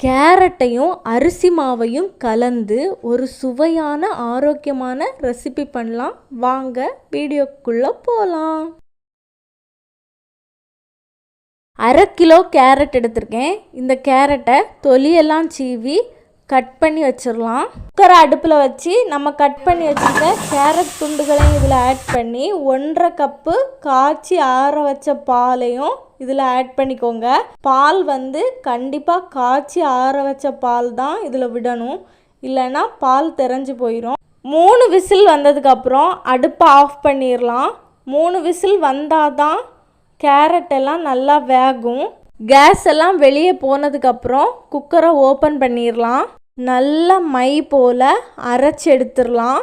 கேரட்டையும் அரிசி மாவையும் கலந்து ஒரு சுவையான ஆரோக்கியமான ரெசிபி பண்ணலாம். வாங்க வீடியோக்குள்ளே போகலாம் அரை கிலோ கேரட் எடுத்திருக்கேன். இந்த கேரட்டை தொலியெல்லாம் சீவி கட் பண்ணி வச்சிடலாம். குக்கரை அடுப்பில் வச்சு நம்ம கட் பண்ணி வச்சுருக்க கேரட் துண்டுகளையும் இதில் ஆட் பண்ணி ஒன்றரை கப்பு காய்ச்சி ஆற வச்ச பாலையும் இதில் ஆட் பண்ணிக்கோங்க. பால் வந்து கண்டிப்பாக காய்ச்சி ஆற வச்ச பால் தான் இதில் விடணும். இல்லைன்னா பால் தெரிஞ்சு போயிடும் மூணு விசில் வந்ததுக்கப்புறம் அடுப்பை ஆஃப் பண்ணிடலாம் மூணு விசில் வந்தால் தான் கேரட் எல்லாம் நல்லா வேகும். கேஸ் எல்லாம் வெளியே போனதுக்கப்புறம் குக்கரை ஓப்பன் பண்ணிடலாம் நல்லா மை போல் அரைச்சி எடுத்துடலாம்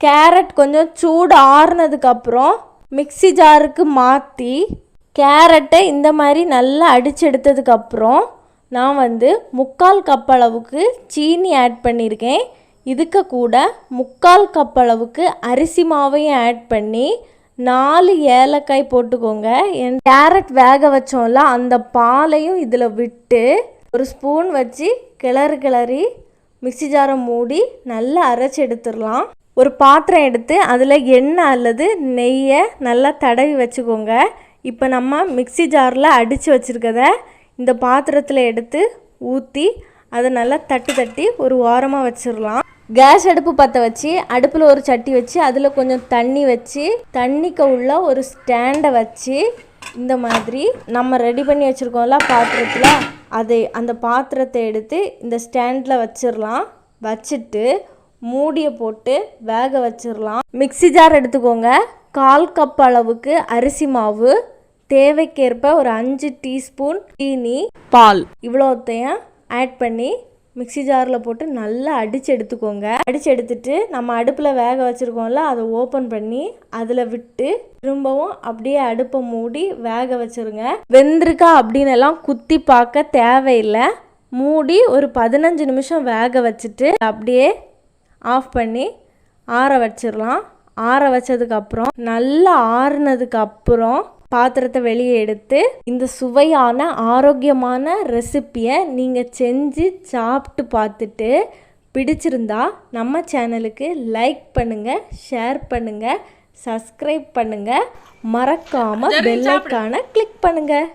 கேரட் கொஞ்சம் சூடு ஆறுனதுக்கப்புறம் மிக்ஸி ஜாருக்கு மாற்றி கேரட்டை இந்த மாதிரி நல்லா அடிச்சு எடுத்ததுக்கப்புறம் நான் வந்து முக்கால் கப் அளவுக்கு சீனி ஆட் பண்ணியிருக்கேன் இதுக்கு கூட முக்கால் கப் அளவுக்கு அரிசி மாவையும் ஆட் பண்ணி நாலு ஏலக்காய் போட்டுக்கோங்க. என் கேரட் வேக வச்சோம்ல அந்த பாலையும் இதில் விட்டு ஒரு ஸ்பூன் வச்சு கிளறு கிளறி மிக்ஸி ஜாரை மூடி நல்லா அரைச்சி எடுத்துடலாம். ஒரு பாத்திரம் எடுத்து அதில் எண்ணெய் அல்லது நெய்யை நல்லா தடவி வச்சுக்கோங்க. இப்போ நம்ம மிக்ஸி ஜாரில் அடித்து வச்சுருக்கத இந்த பாத்திரத்தில் எடுத்து ஊற்றி அதை நல்லா தட்டி தட்டி ஒரு ஓரமாக வச்சிடலாம். கேஸ் அடுப்பு பற்ற வச்சு அடுப்பில் ஒரு சட்டி வச்சு அதில் கொஞ்சம் தண்ணி வச்சு தண்ணிக்கு உள்ள ஒரு ஸ்டாண்டை வச்சு இந்த மாதிரி நம்ம ரெடி பண்ணி வச்சுருக்கோம்ல பாத்திரத்தில் அதை அந்த பாத்திரத்தை எடுத்து இந்த ஸ்டாண்டில் வச்சிடலாம் வச்சுட்டு மூடியை போட்டு வேக வச்சிடலாம் மிக்ஸி ஜார் எடுத்துக்கோங்க. கால் கப் அளவுக்கு அரிசி மாவு தேவைக்கேற்ப ஒரு அஞ்சு டீஸ்பூன் சீனி பால் இவ்வளோத்தையும் ஆட் பண்ணி மிக்ஸி ஜாரில் போட்டு நல்லா அடித்து எடுத்துக்கோங்க. அடித்து எடுத்துட்டு நம்ம அடுப்பில் வேக வச்சுருக்கோம்ல அதை ஓப்பன் பண்ணி அதில் விட்டு திரும்பவும் அப்படியே அடுப்பை மூடி வேக வச்சுருங்க. வெந்திருக்கா அப்படின்னு எல்லாம் குத்தி பார்க்க தேவையில்லை. மூடி ஒரு பதினஞ்சு நிமிஷம் வேக வச்சுட்டு அப்படியே ஆஃப் பண்ணி ஆற வச்சிடலாம். ஆற வச்சதுக்கப்புறம் நல்லா ஆறுனதுக்கப்புறம் அப்புறம் பாத்திரத்தை வெளியே எடுத்து இந்த சுவையான ஆரோக்கியமான ரெசிப்பியை நீங்கள் செஞ்சு சாப்பிட்டு பார்த்துட்டு பிடிச்சிருந்தா நம்ம சேனலுக்கு லைக் பண்ணுங்கள் ஷேர் பண்ணுங்கள் சப்ஸ்கிரைப் பண்ணுங்கள் மறக்காமல் பெல் ஐக்கானை கிளிக் பண்ணுங்கள்